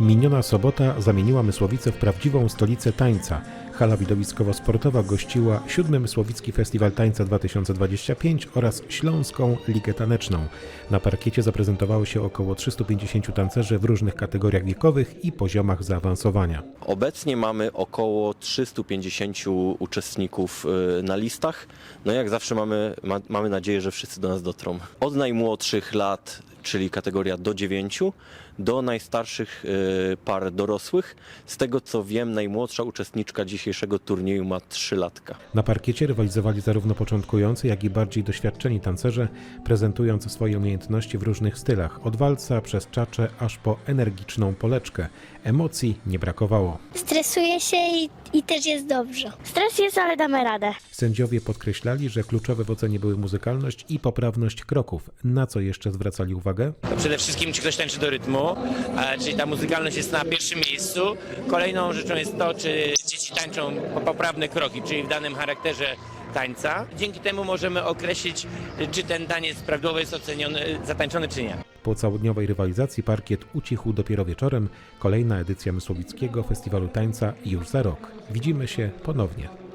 Miniona sobota zamieniła Mysłowice w prawdziwą stolicę tańca. Hala widowiskowo-sportowa gościła siódmy Mysłowicki Festiwal Tańca 2025 oraz Śląską Ligę Taneczną. Na parkiecie zaprezentowało się około 350 tancerzy w różnych kategoriach wiekowych i poziomach zaawansowania. Obecnie mamy około 350 uczestników y, na listach. No jak zawsze mamy, ma, mamy nadzieję, że wszyscy do nas dotrą. Od najmłodszych lat, czyli kategoria do 9, do najstarszych y, par dorosłych. Z tego co wiem, najmłodsza uczestniczka dzisiejszego turnieju ma 3 latka. Na parkiecie rywalizowali zarówno początkujący, jak i bardziej doświadczeni tancerze, prezentując swoje umiejętności w różnych stylach, od walca przez czacze aż po energiczną poleczkę. Emocji nie brakowało. Stresuję się i, i też jest dobrze. Stres jest, ale damy radę. Sędziowie podkreślali, że kluczowe w ocenie były muzykalność i poprawność kroków. Na co jeszcze zwracali uwagę? To przede wszystkim, czy ktoś tańczy do rytmu, e, czyli ta muzykalność jest na pierwszym miejscu. Kolejną rzeczą jest to, czy dzieci tańczą po- poprawne kroki, czyli w danym charakterze tańca. Dzięki temu możemy określić, czy ten taniec prawidłowo jest oceniony, zatańczony, czy nie. Po całodniowej rywalizacji parkiet ucichł dopiero wieczorem. Kolejna edycja Mysłowickiego Festiwalu Tańca już za rok. Widzimy się ponownie.